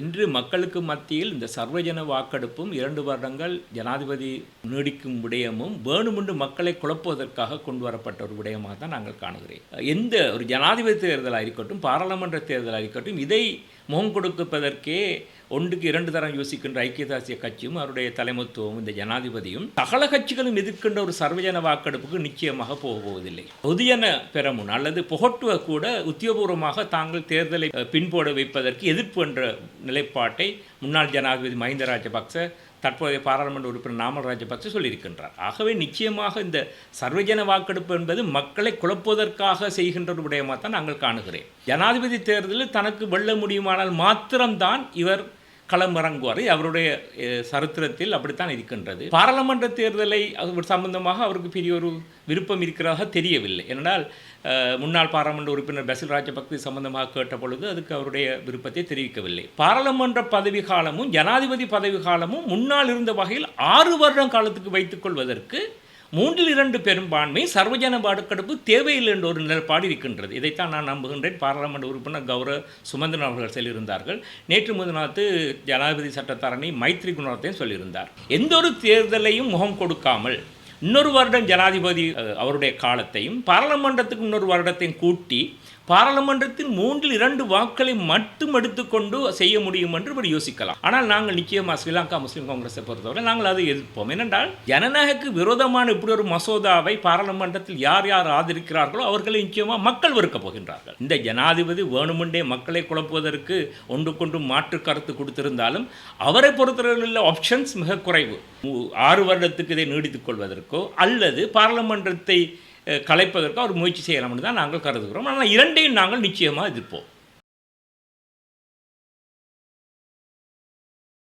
இன்று மக்களுக்கு மத்தியில் இந்த சர்வஜன வாக்கெடுப்பும் இரண்டு வருடங்கள் ஜனாதிபதி நீடிக்கும் விடயமும் வேணுமென்று மக்களை குழப்புவதற்காக கொண்டு வரப்பட்ட ஒரு விடயமாக தான் நாங்கள் காணுகிறேன். எந்த ஒரு ஜனாதிபதி தேர்தலாக இருக்கட்டும் பாராளுமன்ற தேர்தலாக இருக்கட்டும் இதை முகம் கொடுப்பதற்கே ஒன்றுக்கு இரண்டு தரம் யோசிக்கின்ற ஐக்கிய தேசிய கட்சியும் அவருடைய தலைமத்துவம் இந்த ஜனாதிபதியும் சகல கட்சிகளும் எதிர்க்கின்ற ஒரு சர்வஜன வாக்கெடுப்புக்கு நிச்சயமாக போக போவதில்லை. பொதுஜன பெறமுன் அல்லது புகட்டுவ கூட உத்தியோகபூர்வமாக தாங்கள் தேர்தலை பின்போட வைப்பதற்கு எதிர்ப்பு என்ற நிலைப்பாட்டை முன்னாள் ஜனாதிபதி மஹிந்த ராஜபக்ச தற்போதைய பாராளுமன்ற உறுப்பினர் நாமல் ராஜபக்ச சொல்லியிருக்கின்றார். ஆகவே நிச்சயமாக இந்த சர்வஜன வாக்கெடுப்பு என்பது மக்களை குழப்புவதற்காக செய்கின்ற ஒரு விடயமாக தான் நாங்கள் காணுகிறேன். ஜனாதிபதி தேர்தலில் தனக்கு வெல்ல முடியுமானால் மாத்திரம்தான் இவர் களமிறங்குவார் அவருடைய சரித்திரத்தில் அப்படித்தான் இருக்கின்றது. பாராளுமன்ற தேர்தலை அது சம்பந்தமாக அவருக்கு பெரிய ஒரு விருப்பம் இருக்கிறதாக தெரியவில்லை. ஏனென்றால் முன்னாள் பாராளுமன்ற உறுப்பினர் பசில் ராஜபக்தி சம்பந்தமாக கேட்ட பொழுது அதுக்கு அவருடைய விருப்பத்தை தெரிவிக்கவில்லை. பாராளுமன்ற பதவி காலமும் ஜனாதிபதி பதவி காலமும் முன்னால் இருந்த வகையில் ஆறு வருடம் காலத்துக்கு வைத்துக் கொள்வதற்கு மூன்றில் இரண்டு பெரும்பான்மை சர்வஜன வாக்கெடுப்பு தேவையில்லை என்ற ஒரு நிலைப்பாடு இருக்கின்றது. இதைத்தான் நான் நம்புகின்றேன். பாராளுமன்ற உறுப்பினர் கௌரவ சுமந்திரன் அவர்கள் சொல்லியிருந்தார்கள். நேற்று முதநாத்து ஜனாதிபதி சட்டத்தரணி மைத்ரி குணத்தையும் சொல்லியிருந்தார். எந்த ஒரு தேர்தலையும் முகம் கொடுக்காமல் இன்னொரு வருடம் ஜனாதிபதி அவருடைய காலத்தையும் பாராளுமன்றத்துக்கு இன்னொரு வருடத்தையும் கூட்டி பாராளுமன்றத்தின் மூன்றில் இரண்டு வாக்களை மட்டும் எடுத்துக்கொண்டு செய்ய முடியும் என்று இவர் யோசிக்கலாம். ஆனால் நாங்கள் நிச்சயமாக ஸ்ரீலங்கா முஸ்லீம் காங்கிரஸை பொறுத்தவரை நாங்கள் அதை எதிர்ப்போம். ஏனென்றால் ஜனநாயகக்கு விரோதமான இப்படி ஒரு மசோதாவை பாராளுமன்றத்தில் யார் யார் ஆதரிக்கிறார்களோ அவர்களை நிச்சயமாக மக்கள் வெறுக்கப் போகின்றார்கள். இந்த ஜனாதிபதி வேணுமென்றே மக்களை குழப்புவதற்கு ஒன்றுக்கொண்டு மாற்று கருத்து கொடுத்திருந்தாலும் அவரை பொறுத்தவரையில் உள்ள ஆப்ஷன்ஸ் மிக குறைவு. ஆறு வருடத்துக்கு இதை நீடித்துக் கொள்வதற்கோ அல்லது பாராளுமன்றத்தை கலைப்பதற்கு அவர் முயற்சி செய்யலாம்னு தான் நாங்கள் கருதுகிறோம். ஆனால் இரண்டையும் நாங்கள் நிச்சயமாக எதிர்ப்போம்.